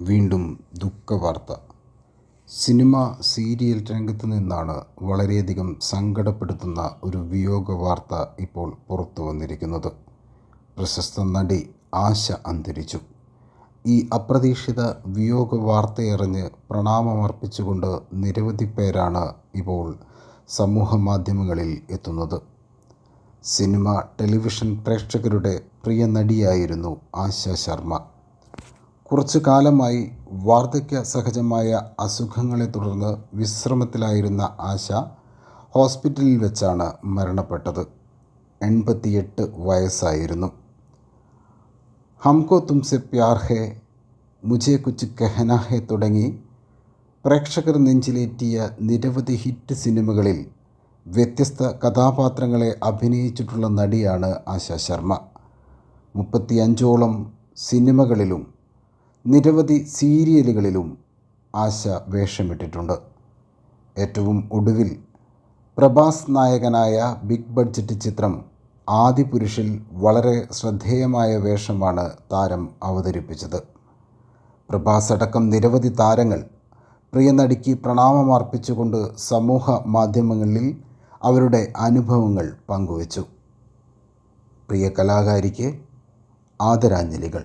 വീണ്ടും ദുഃഖവാർത്ത. Cinema serial രംഗത്ത് നിന്നാണ് വളരെയധികം സങ്കടപ്പെടുത്തുന്ന ഒരു വിയോഗ വാർത്ത ഇപ്പോൾ പുറത്തു വന്നിരിക്കുന്നത്. പ്രശസ്ത നടി ആശ അന്തരിച്ചു. ഈ അപ്രതീക്ഷിത വിയോഗ വാർത്തയറിഞ്ഞ് പ്രണാമമർപ്പിച്ചുകൊണ്ട് നിരവധി പേരാണ് ഇപ്പോൾ സമൂഹ മാധ്യമങ്ങളിൽ എത്തുന്നത്. സിനിമ ടെലിവിഷൻ പ്രേക്ഷകരുടെ പ്രിയ നടിയായിരുന്നു ആശ ശർമ്മ. കുറച്ചു കാലമായി വാർദ്ധക്യ സഹജമായ അസുഖങ്ങളെ തുടർന്ന് വിശ്രമത്തിലായിരുന്ന ആശ ഹോസ്പിറ്റലിൽ വെച്ചാണ് മരണപ്പെട്ടത്. എൺപത്തിയെട്ട് വയസ്സായിരുന്നു. ഹംകോ തുംസെ പ്യാർ ഹേ മുജെ കുച്ച് കഹന ഹേ തുടങ്ങി പ്രേക്ഷകർ നെഞ്ചിലേറ്റിയ നിരവധി ഹിറ്റ് സിനിമകളിൽ വ്യത്യസ്ത കഥാപാത്രങ്ങളെ അഭിനയിച്ചിട്ടുള്ള നടിയാണ് ആശ ശർമ്മ. മുപ്പത്തിയഞ്ചോളം സിനിമകളിലും നിരവധി സീരിയലുകളിലും ആശ വേഷമിട്ടിട്ടുണ്ട്. ഏറ്റവും ഒടുവിൽ പ്രഭാസ് നായകനായ ബിഗ് ബഡ്ജറ്റ് ചിത്രം ആദിപുരുഷിൽ വളരെ ശ്രദ്ധേയമായ വേഷമാണ് താരം അവതരിപ്പിച്ചത്. പ്രഭാസ് അടക്കം നിരവധി താരങ്ങൾ പ്രിയ നടിക്ക് പ്രണാമമർപ്പിച്ചുകൊണ്ട് സമൂഹ മാധ്യമങ്ങളിൽ അവരുടെ അനുഭവങ്ങൾ പങ്കുവച്ചു. പ്രിയ കലാകാരിക്ക് ആദരാഞ്ജലികൾ.